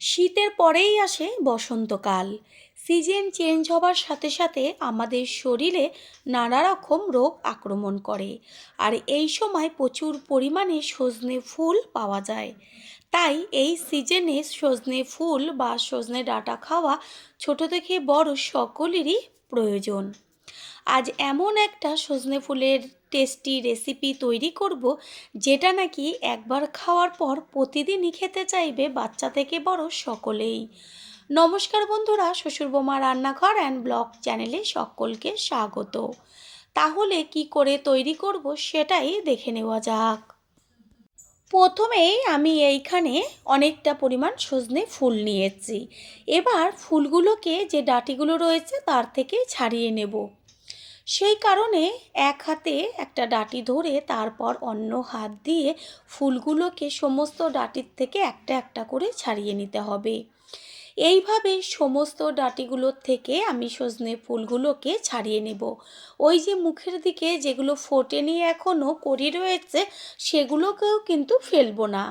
শীতের পরেই আসে বসন্তকাল। সিজন চেঞ্জ হবার সাথে সাথে আমাদের শরীরে নানা রকম রোগ আক্রমণ করে। আর এই সময় প্রচুর পরিমাণে সজনে ফুল পাওয়া যায়। তাই এই সিজনে সজনে ফুল বা সজনে ডাঁটা খাওয়া ছোট থেকে বড় সকলেরই প্রয়োজন। আজ এমন একটা সজনে ফুলের টেস্টি রেসিপি তৈরি করব, যেটা নাকি একবার খাওয়ার পর প্রতিদিনই খেতে চাইবে বাচ্চা থেকে বড় সকলেই। নমস্কার বন্ধুরা, শ্বশুর বোমা রান্নাঘর অ্যান্ড ব্লগ চ্যানেলে সকলকে স্বাগত। তাহলে কি করে তৈরি করব সেটাই দেখে নেওয়া যাক। প্রথমেই আমি এইখানে অনেকটা পরিমাণ সজনে ফুল নিয়েছি। এবার ফুলগুলোকে যে ডাটিগুলো রয়েছে তার থেকে ছাড়িয়ে নেব। সেই কারণে এক হাতে একটা ডাটি ধরে তারপর অন্য হাত দিয়ে ফুলগুলোকে সমস্ত ডাটির থেকে একটা একটা করে ছাড়িয়ে নিতে হবে। এইভাবে সমস্ত ডাটিগুলোর থেকে আমি সজনে ফুলগুলোকে ছাড়িয়ে নেব। ওই যে মুখের দিকে যেগুলো ফোটেনি এখনও করি রয়েছে, সেগুলোকেও কিন্তু ফেলব না।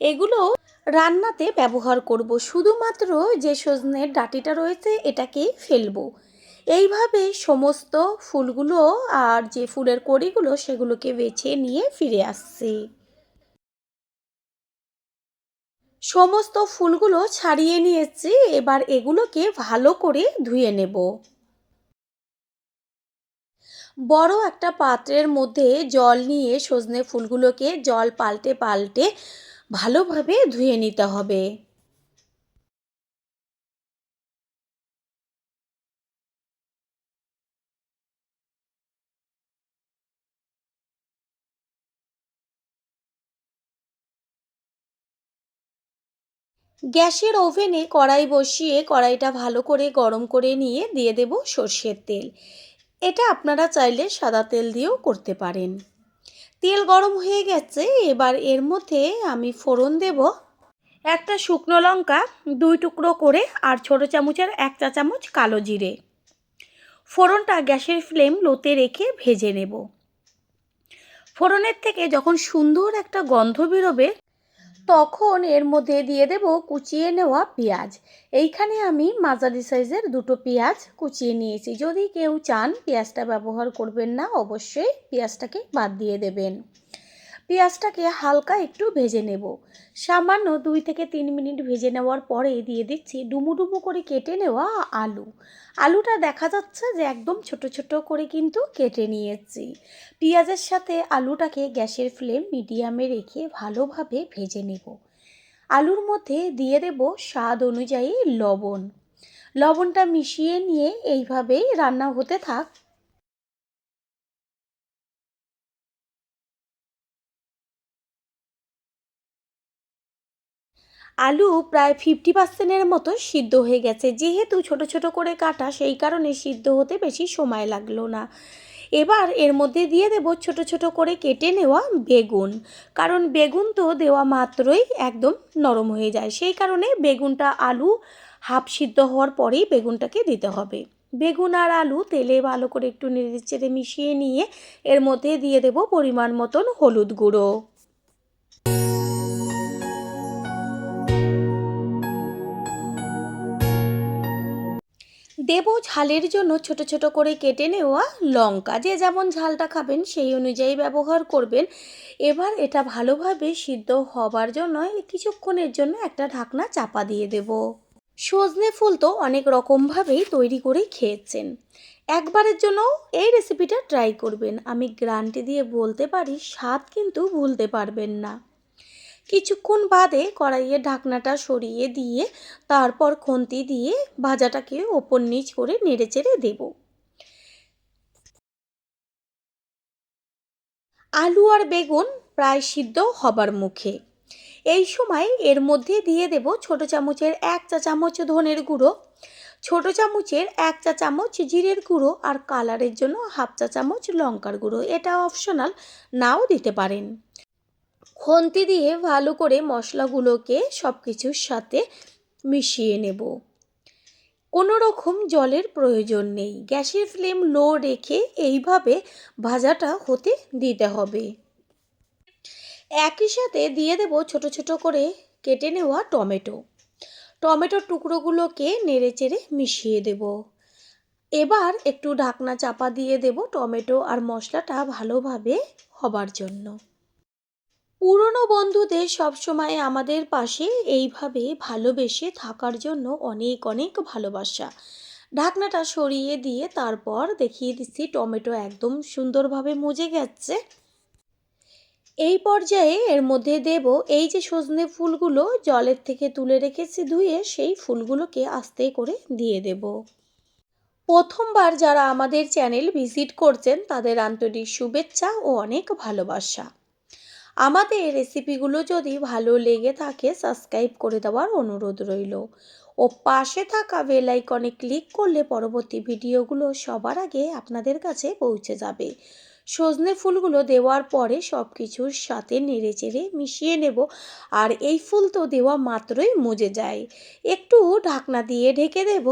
এগুলো রান্নাতে ব্যবহার করব। শুধুমাত্র যে সজনের ডাটিটা রয়েছে, এটাকেই ফেলব। এইভাবে সমস্ত ফুলগুলো আর যে ফুলের কড়িগুলো সেগুলোকে বেছে নিয়ে ফিরে আসছি। সমস্ত ফুলগুলো ছাড়িয়ে নিয়েছি, এবার এগুলোকে ভালো করে ধুয়ে নেব। বড় একটা পাত্রের মধ্যে জল নিয়ে সজনে ফুলগুলোকে জল পাল্টে পাল্টে ভালোভাবে ধুয়ে নিতে হবে। গ্যাসের ওভেনে কড়াই বসিয়ে কড়াইটা ভালো করে গরম করে নিয়ে দিয়ে দেব সর্ষের তেল। এটা আপনারা চাইলে সাদা তেল দিয়েও করতে পারেন। তেল গরম হয়ে গেছে, এবার এর মধ্যে আমি ফোড়ন দেব। একটা শুকনো লঙ্কা দুই টুকরো করে আর ছোটো চামচের এক চা চামচ কালো জিরে। ফোড়নটা গ্যাসের ফ্লেম লোতে রেখে ভেজে নেব। ফোড়নের থেকে যখন সুন্দর একটা গন্ধ বেরোবে তখন এর মধ্যে দিয়ে দেব কুচিয়ে নেওয়া পেঁয়াজ। এইখানে আমি মাঝারি সাইজের দুটো পেঁয়াজ কুচিয়ে নিয়েছি। যদি কেউ চান পেঁয়াজটা ব্যবহার করবেন না, অবশ্যই পেঁয়াজটাকে বাদ দিয়ে দেবেন। পেঁয়াজটাকে হালকা একটু ভেজে নেব। সামান্য দুই থেকে তিন মিনিট ভেজে নেওয়ার পরে দিয়ে দিচ্ছি ডুমু ডুমু করে কেটে নেওয়া আলু। আলুটা দেখা যাচ্ছে যে একদম ছোট ছোট করে কিন্তু কেটে নিয়েছি। পেঁয়াজের সাথে আলুটাকে গ্যাসের ফ্লেম মিডিয়ামে রেখে ভালোভাবে ভেজে নেব। আলুর মধ্যে দিয়ে দেব স্বাদ অনুযায়ী লবণ। লবণটা মিশিয়ে নিয়ে এইভাবেই রান্না হতে থাক। আলু প্রায় ফিফটি পার্সেন্টের মতো সিদ্ধ হয়ে গেছে। যেহেতু ছোট ছোট করে কাটা, সেই কারণে সিদ্ধ হতে বেশি সময় লাগল না। এবার এর মধ্যে দিয়ে দেব ছোট ছোট করে কেটে নেওয়া বেগুন। কারণ বেগুন তো দেওয়া মাত্রই একদম নরম হয়ে যায়। সেই কারণে বেগুনটা আলু হাফ সিদ্ধ হওয়ার পরেই বেগুনটাকে দিতে হবে। বেগুন আর আলু তেলে ভালো করে একটু নেড়ে চেড়ে মিশিয়ে নিয়ে এর মধ্যে দিয়ে দেব পরিমাণ মতন হলুদ গুঁড়ো। দেব ঝালের জন্য ছোট ছোট করে কেটে নেওয়া লঙ্কা। যে যেমন ঝালটা খাবেন, সেই অনুযায়ী ব্যবহার করবেন। এবার এটা ভালোভাবে সিদ্ধ হবার জন্য কিছুক্ষণের জন্য একটা ঢাকনা চাপা দিয়ে দেব। সজনে ফুল তো অনেক রকমভাবেই তৈরি করে খেয়েছেন। একবারের জন্য এই রেসিপিটা ট্রাই করবেন। আমি গ্রান্টি দিয়ে বলতে পারি, স্বাদ কিন্তু ভুলতে পারবেন না। কিছুক্ষণ বাদে কড়াইয়ের ঢাকনাটা সরিয়ে দিয়ে, তারপর খুন্তি দিয়ে ভাজাটাকে ওপর নিচ করে নেড়ে চেড়ে দেব। আলু আর বেগুন প্রায় সিদ্ধ হবার মুখে। এই সময় এর মধ্যে দিয়ে দেব ছোট চামচের এক চা চামচ ধনের গুঁড়ো, ছোট চামচের এক চা চামচ জিরের গুঁড়ো আর কালারের জন্য হাফ চা চামচ লঙ্কার গুঁড়ো। এটা অপশনাল নাও দিতে পারেন। খন্তি দিয়ে ভালো করে মশলাগুলোকে সব কিছুর সাথে মিশিয়ে নেব। কোনো রকম জলের প্রয়োজন নেই। গ্যাসের ফ্লেম লো রেখে এইভাবে ভাজাটা হতে দিতে হবে। একই সাথে দিয়ে দেব ছোট ছোট করে কেটে নেওয়া টমেটো। টমেটোর টুকরোগুলোকে নেড়ে চেড়ে মিশিয়ে দেব। এবার একটু ঢাকনা চাপা দিয়ে দেব টমেটো আর মশলাটা ভালোভাবে হবার জন্য। পুরনো বন্ধুদের সবসময় আমাদের পাশে এইভাবে ভালোবেসে থাকার জন্য অনেক অনেক ভালোবাসা। ঢাকনাটা সরিয়ে দিয়ে তারপর দেখিয়ে দিচ্ছি, টমেটো একদম সুন্দরভাবে মজে গেছে। এই পর্যায়ে এর মধ্যে দেব এই যে সজনে ফুলগুলো, জলের থেকে তুলে রেখেছি ধুয়ে সেই ফুলগুলোকে আস্তে করে দিয়ে দেব। প্রথমবার যারা আমাদের চ্যানেল ভিজিট করছেন, তাদের আন্তরিক শুভেচ্ছা ও অনেক ভালোবাসা। আমাদের রেসিপিগুলো যদি ভালো লেগে থাকে সাবস্ক্রাইব করে দেওয়ার অনুরোধ রইল। ও পাশে থাকা বেল আইকনে ক্লিক করলে পরবর্তী ভিডিওগুলো সবার আগে আপনাদের কাছে পৌঁছে যাবে। সজনে ফুলগুলো দেওয়ার পরে সব কিছুর সাথে নেড়ে চেড়ে মিশিয়ে নেব আর এই ফুল তো দেওয়া মাত্রই মজে যায়। একটু ঢাকনা দিয়ে ঢেকে দেব।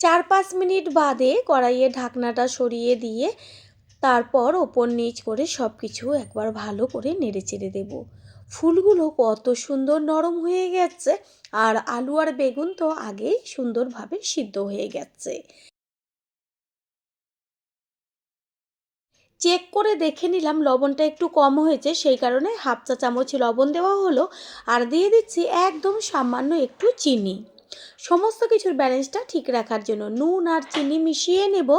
চার পাঁচ মিনিট বাদে কড়াইয়ে ঢাকনাটা সরিয়ে দিয়ে তারপর ওপর নিচ করে সব কিছু একবার ভালো করে নেড়ে চেড়ে দেবো। ফুলগুলো কত সুন্দর নরম হয়ে গেছে আর আলু আর বেগুন তো আগেই সুন্দরভাবে সিদ্ধ হয়ে গেছে। চেক করে দেখে নিলাম লবণটা একটু কম হয়েছে, সেই কারণে হাফ চা চামচ লবণ দেওয়া হলো আর দিয়ে দিচ্ছি একদম সামান্য একটু চিনি। সমস্ত কিছুর ব্যালেন্সটা ঠিক রাখার জন্য নুন আর চিনি মিশিয়ে নেব।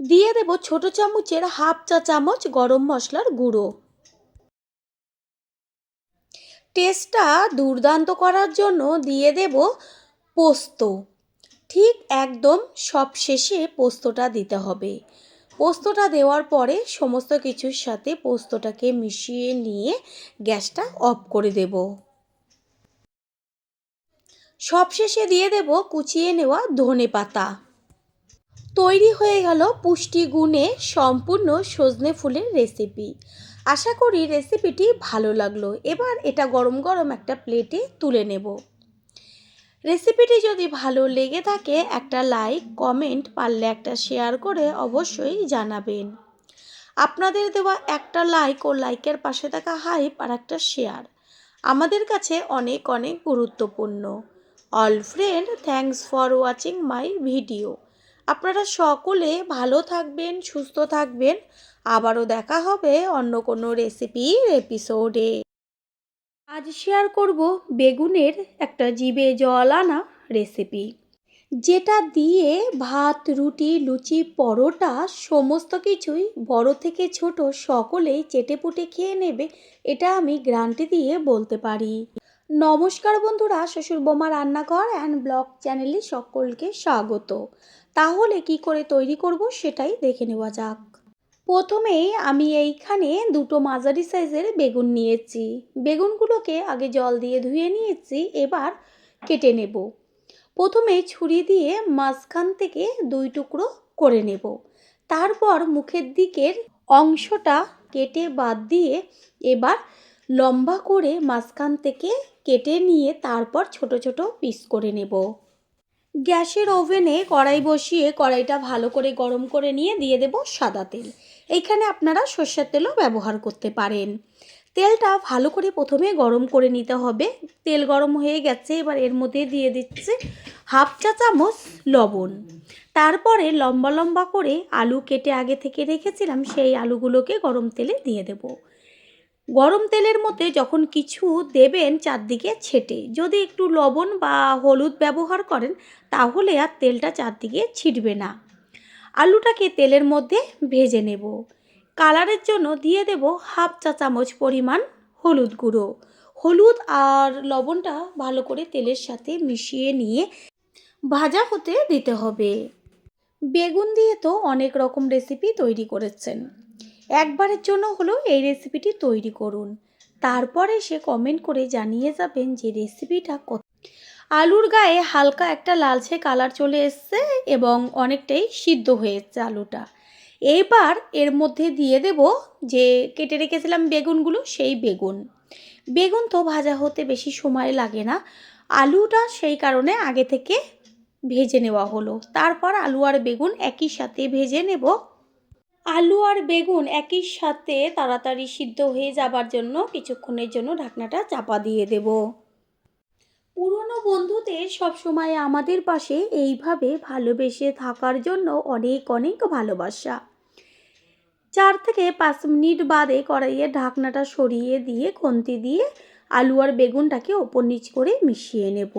দিয়ে দেব ছোট চামচের হাফ চা চামচ গরম মশলার গুঁড়ো। টেস্টটা দুর্দান্ত করার জন্য দিয়ে দেব পোস্ত। ঠিক একদম সব শেষে পোস্তটা দিতে হবে। পোস্তটা দেওয়ার পরে সমস্ত কিছুর সাথে পোস্তটাকে মিশিয়ে নিয়ে গ্যাসটা অফ করে দেব। সবশেষে দিয়ে দেব কুচিয়ে নেওয়া ধনে পাতা। তৈরি হয়ে গেল পুষ্টি গুণে সম্পূর্ণ সজনে ফুলের রেসিপি। আশা করি রেসিপিটি ভালো লাগল। এবার এটা গরম গরম একটা প্লেটে তুলে নেব। রেসিপিটি যদি ভালো লেগে থাকে, একটা লাইক, কমেন্ট পারলে একটা শেয়ার করে অবশ্যই জানাবেন। আপনাদের দেওয়া একটা লাইক ও লাইকের পাশে থাকা হাইপ আর একটা শেয়ার আমাদের কাছে অনেক অনেক গুরুত্বপূর্ণ। All friend thanks for watching my video. আপনারা সকলে ভালো থাকবেন, সুস্থ থাকবেন। আবারও দেখা হবে অন্য কোনো রেসিপির এপিসোডে। আজ শেয়ার করব বেগুনের একটা জিবে জল আনা রেসিপি যেটা দিয়ে ভাত, রুটি, লুচি, পরোটা সমস্ত কিছুই বড় থেকে ছোট সকলেই চেটেপুটে খেয়ে নেবে, এটা আমি গ্রান্টি দিয়ে বলতে পারি। নমস্কার বন্ধুরা, শ্বশুর বোমা রান্নাঘর অ্যান্ড ব্লগ চ্যানেলে সকলকে স্বাগত। তাহলে কি করে তৈরি করব সেটাই দেখে নেওয়া যাক। প্রথমেই আমি এইখানে দুটো মাঝারি সাইজের বেগুন নিয়েছি। বেগুনগুলোকে আগে জল দিয়ে ধুয়ে নিয়েছি, এবার কেটে নেব। প্রথমে ছুরি দিয়ে মাঝখান থেকে দুই টুকরো করে নেব। তারপর মুখের দিকের অংশটা কেটে বাদ দিয়ে এবার লম্বা করে মাঝখান থেকে কেটে নিয়ে তারপর ছোট ছোট পিস করে নেব। গ্যাসের ওভেনে কড়াই বসিয়ে কড়াইটা ভালো করে গরম করে নিয়ে দিয়ে দেব সাদা তেল। এইখানে আপনারা সর্ষের তেলও ব্যবহার করতে পারেন। তেলটা ভালো করে প্রথমে গরম করে নিতে হবে। তেল গরম হয়ে গেছে, এবার এর মধ্যে দিয়ে দিচ্ছে হাফ চা চামচ লবণ। তারপরে লম্বা লম্বা করে আলু কেটে আগে থেকে রেখেছিলাম, সেই আলুগুলোকে গরম তেলে দিয়ে দেব। গরম তেলের মধ্যে যখন কিছু দেবেন চারদিকে ছেটে, যদি একটু লবণ বা হলুদ ব্যবহার করেন, তাহলে আর তেলটা চারদিকে ছিটবে না। আলুটাকে তেলের মধ্যে ভেজে নেব। কালারের জন্য দিয়ে দেব হাফ চা চামচ পরিমাণ হলুদ গুঁড়ো। হলুদ আর লবণটা ভালো করে তেলের সাথে মিশিয়ে নিয়ে ভাজা হতে দিতে হবে। বেগুন দিয়ে তো অনেক রকম রেসিপি তৈরি করেছেন। একবারের জন্য হলেও এই রেসিপিটি তৈরি করুন। তারপরে সে কমেন্ট করে জানিয়ে যাবেন যে রেসিপিটা কত আলুর গায়ে হালকা একটা লালচে কালার চলে এসছে এবং অনেকটাই সিদ্ধ হয়েছে আলুটা। এবার এর মধ্যে দিয়ে দেব যে কেটে রেখেছিলাম বেগুনগুলো, সেই বেগুন। বেগুন তো ভাজা হতে বেশি সময় লাগে না। আলুটা সেই কারণে আগে থেকে ভেজে নেওয়া হলো। তারপর আলু আর বেগুন একই সাথে ভেজে নেব। আলু আর বেগুন একই সাথে তাড়াতাড়ি সিদ্ধ হয়ে যাবার জন্য, কিছুক্ষণের জন্য ঢাকনাটা চাপা দিয়ে দেব। পুরনো বন্ধুদের সবসময় আমাদের পাশে এইভাবে ভালোবেসে থাকার জন্য অনেক অনেক ভালোবাসা। চার থেকে পাঁচ মিনিট বাদে কড়াইয়ে ঢাকনাটা সরিয়ে দিয়ে খন্তি দিয়ে আলু আর বেগুনটাকে ওপর নিচ করে মিশিয়ে নেব।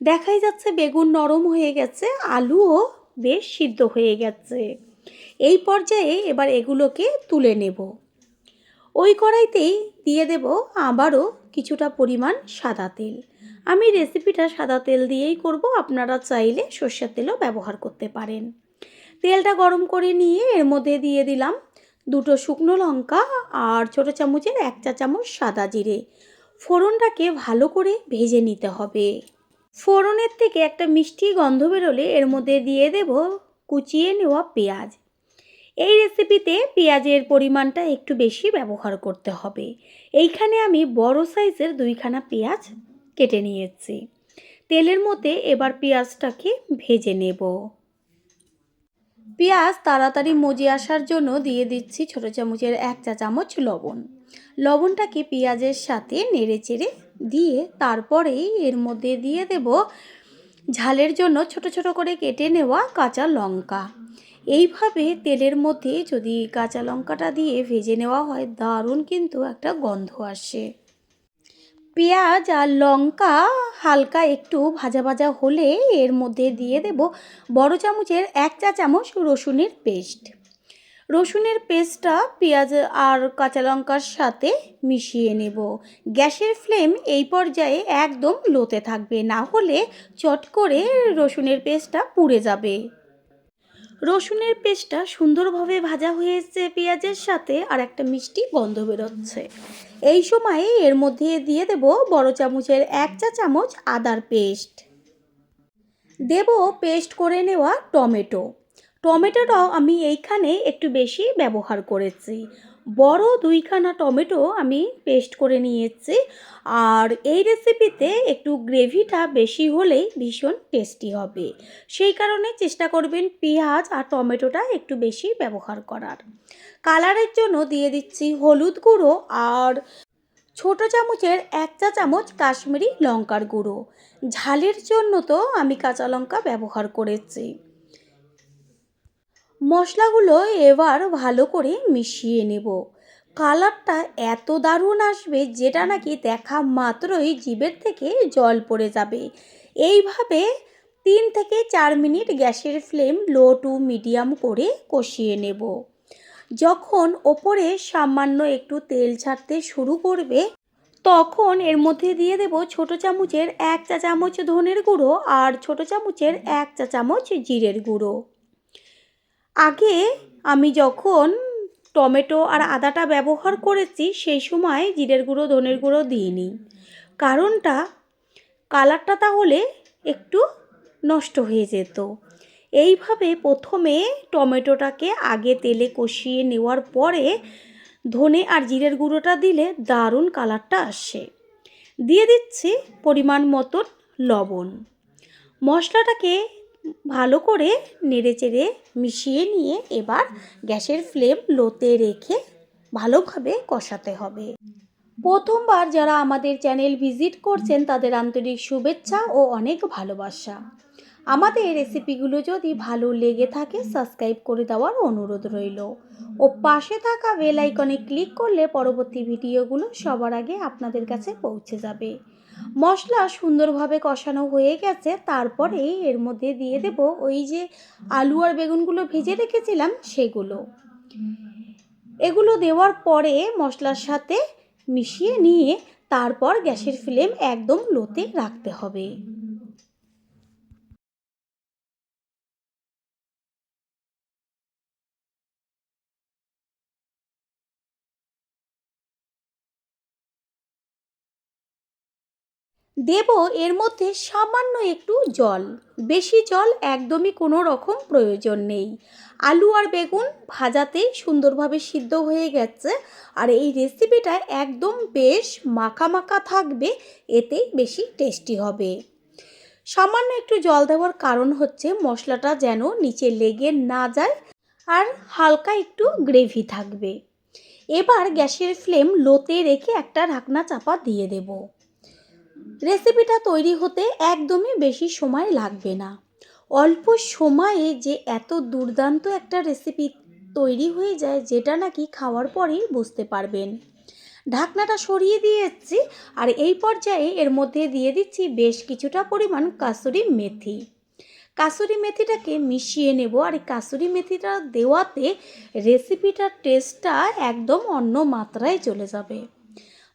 দেখাই যাচ্ছে বেগুন নরম হয়ে গেছে, আলুও বেশ সিদ্ধ হয়ে গেছে। এই পর্যায়ে এবার এগুলোকে তুলে নেব। ওই কড়াইতেই দিয়ে দেব আবারও কিছুটা পরিমাণ সাদা তেল। আমি রেসিপিটা সাদা তেল দিয়েই করব, আপনারা চাইলে সর্ষের তেলও ব্যবহার করতে পারেন। তেলটা গরম করে নিয়ে এর মধ্যে দিয়ে দিলাম দুটো শুকনো লঙ্কা আর ছোটো চামচের এক চা চামচ সাদা জিরে। ফোড়নটাকে ভালো করে ভেজে নিতে হবে। ফোড়নের থেকে একটা মিষ্টি গন্ধ বেরোলে এর মধ্যে দিয়ে দেব কুচিয়ে নেওয়া পেঁয়াজ। এই রেসিপিতে পেঁয়াজের পরিমাণটা একটু বেশি ব্যবহার করতে হবে। এইখানে আমি বড় সাইজের দুইখানা পেঁয়াজ কেটে নিয়েছি। তেলের মধ্যে এবার পেঁয়াজটাকে ভেজে নেব। পেঁয়াজ তাড়াতাড়ি মজে আসার জন্য দিয়ে দিচ্ছি ছোটো চামচের এক চা চামচ লবণ। লবণটাকে পেঁয়াজের সাথে নেড়ে চেড়ে দিয়ে তারপরেই এর মধ্যে দিয়ে দেব ঝালের জন্য ছোট ছোট করে কেটে নেওয়া কাঁচা লঙ্কা। এইভাবে তেলের মধ্যে যদি কাঁচা লঙ্কাটা দিয়ে ভেজে নেওয়া হয়, দারুণ কিন্তু একটা গন্ধ আসে। পেঁয়াজ আর লঙ্কা হালকা একটু ভাজা ভাজা হলে এর মধ্যে দিয়ে দেব বড় চামচের এক চা চামচ রসুনের পেস্ট। রসুনের পেস্টটা পেঁয়াজ আর কাঁচা লঙ্কার সাথে মিশিয়ে নেব। গ্যাসের ফ্লেম এই পর্যায়ে একদম লোতে থাকবে, না হলে চট করে রসুনের পেস্টটা পুড়ে যাবে। রসুনের পেস্টটা সুন্দরভাবে ভাজা হয়েছে পেঁয়াজের সাথে আর একটা মিষ্টি গন্ধ বেরোচ্ছে। এই সময়ে এর মধ্যে দিয়ে দেব বড় চামচের এক চা চামচ আদার পেস্ট। দেব পেস্ট করে নেওয়া টমেটো। টমেটোটাও আমি এইখানে একটু বেশি ব্যবহার করেছি। বড় দুইখানা টমেটো আমি পেস্ট করে নিয়েছি। আর এই রেসিপিতে একটু গ্রেভিটা বেশি হলেই ভীষণ টেস্টি হবে। সেই কারণে চেষ্টা করবেন পেঁয়াজ আর টমেটোটা একটু বেশি ব্যবহার করার। কালারের জন্য দিয়ে দিচ্ছি হলুদ গুঁড়ো আর ছোট চামচের এক চা চামচ কাশ্মীরি লঙ্কার গুঁড়ো। ঝালের জন্য তো আমি কাঁচা লঙ্কা ব্যবহার করেছি। মশলাগুলো এবার ভালো করে মিশিয়ে নেব। কালারটা এত দারুণ আসবে যেটা নাকি দেখা মাত্রই জিভের থেকে জল পড়ে যাবে। এইভাবে তিন থেকে চার মিনিট গ্যাসের ফ্লেম লো টু মিডিয়াম করে কষিয়ে নেব। যখন ওপরে সামান্য একটু তেল ছাড়তে শুরু করবে, তখন এর মধ্যে দিয়ে দেব ছোট চামচের এক চা চামচ ধনের গুঁড়ো আর ছোট চামচের এক চা চামচ জিরের গুঁড়ো। আগে আমি যখন টমেটো আর আদাটা ব্যবহার করেছি, সেই সময় জিরের গুঁড়ো, ধনের গুঁড়ো দিইনি। কারণটা, কালারটা তাহলে একটু নষ্ট হয়ে যেত। এইভাবে প্রথমে টমেটোটাকে আগে তেলে কষিয়ে নেওয়ার পরে ধনে আর জিরের গুঁড়োটা দিলে দারুণ কালারটা আসে। দিয়ে দিচ্ছি পরিমাণ মতন লবণ। মশলাটাকে ভালো করে নেড়ে চেড়ে মিশিয়ে নিয়ে এবার গ্যাসের ফ্লেম লোতে রেখে ভালোভাবে কষাতে হবে। প্রথমবার যারা আমাদের চ্যানেল ভিজিট করছেন, তাদের আন্তরিক শুভেচ্ছা ও অনেক ভালোবাসা। আমাদের রেসিপিগুলো যদি ভালো লেগে থাকে, সাবস্ক্রাইব করে দেওয়ার অনুরোধ রইল। ও পাশে থাকা বেল আইকনে ক্লিক করলে পরবর্তী ভিডিওগুলো সবার আগে আপনাদের কাছে পৌঁছে যাবে। মশলা সুন্দরভাবে কষানো হয়ে গেছে, তারপরে এর মধ্যে দিয়ে দেব ওই যে আলু আর বেগুনগুলো ভেজে রেখেছিলাম সেগুলো। এগুলো দেওয়ার পরে মশলার সাথে মিশিয়ে নিয়ে তারপর গ্যাসের ফ্লেম একদম লোতে রাখতে হবে। দেব এর মধ্যে সামান্য একটু জল। বেশি জল একদমই কোনো রকম প্রয়োজন নেই। আলু আর বেগুন ভাজাতেই সুন্দরভাবে সিদ্ধ হয়ে গেছে আর এই রেসিপিটা একদম বেশ মাখা মাখা থাকবে, এতেই বেশি টেস্টি হবে। সামান্য একটু জল দেওয়ার কারণ হচ্ছে মশলাটা যেন নিচে লেগে না যায় আর হালকা একটু গ্রেভি থাকবে। এবার গ্যাসের ফ্লেম লোতে রেখে একটা ঢাকনা চাপা দিয়ে দেব। রেসিপিটা তৈরি হতে একদমই বেশি সময় লাগবে না। অল্প সময়ে যে এত দুর্দান্ত একটা রেসিপি তৈরি হয়ে যায়, যেটা নাকি খাওয়ার পরেই বুঝতে পারবেন। ঢাকনাটা সরিয়ে দিয়েছি আর এই পর্যায়ে এর মধ্যে দিয়ে দিচ্ছি বেশ কিছুটা পরিমাণ কাসুরি মেথি। কাসুরি মেথিটাকে মিশিয়ে নেব আর এই কাসুরি মেথিটা দেওয়াতে রেসিপিটার টেস্টটা একদম অন্য মাত্রায় চলে যাবে।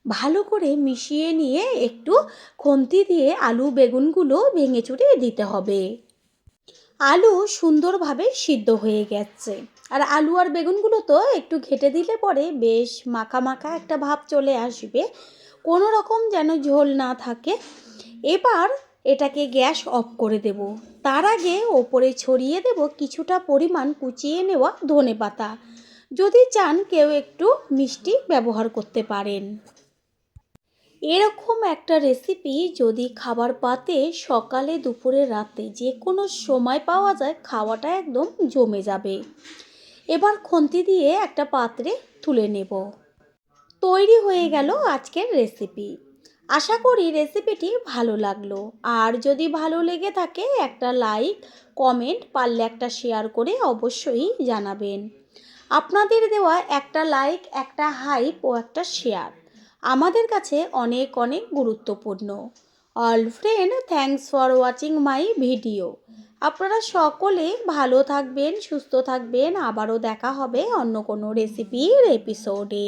ভালো করে মিশিয়ে নিয়ে একটু খুন্তি দিয়ে আলু বেগুনগুলো ভেঙে চুড়ে দিতে হবে। আলু সুন্দরভাবে সিদ্ধ হয়ে গেছে। আর আলু আর বেগুনগুলো তো একটু ঘেটে দিলে পরে বেশ মাখা মাখা একটা ভাব চলে আসবে। কোনো রকম যেন ঝোল না থাকে। এবার এটাকে গ্যাস অফ করে দেব। তার আগে ওপরে ছড়িয়ে দেব কিছুটা পরিমাণ কুচিয়ে নেওয়া ধনে পাতা যদি চান কেউ একটু মিষ্টি ব্যবহার করতে পারেন। এরকম একটা রেসিপি যদি খাবার পাতে সকালে, দুপুরে, রাতে যে কোনো সময় পাওয়া যায়, খাওয়াটা একদম জমে যাবে। এবার খন্তি দিয়ে একটা পাত্রে তুলে নেব। তৈরি হয়ে গেল আজকের রেসিপি আশা করি রেসিপিটি ভালো লাগল। আর যদি ভালো লেগে থাকে, একটা লাইক কমেন্ট পারলে একটা শেয়ার করে অবশ্যই জানাবেন। আপনাদের দেওয়া একটা লাইক একটা হাইপ ও একটা শেয়ার আমাদের কাছে অনেক অনেক গুরুত্বপূর্ণ। All friend thanks for watching my video আপনারা সকলে ভালো থাকবেন, সুস্থ থাকবেন। আবারও দেখা হবে অন্য কোনো রেসিপির এপিসোডে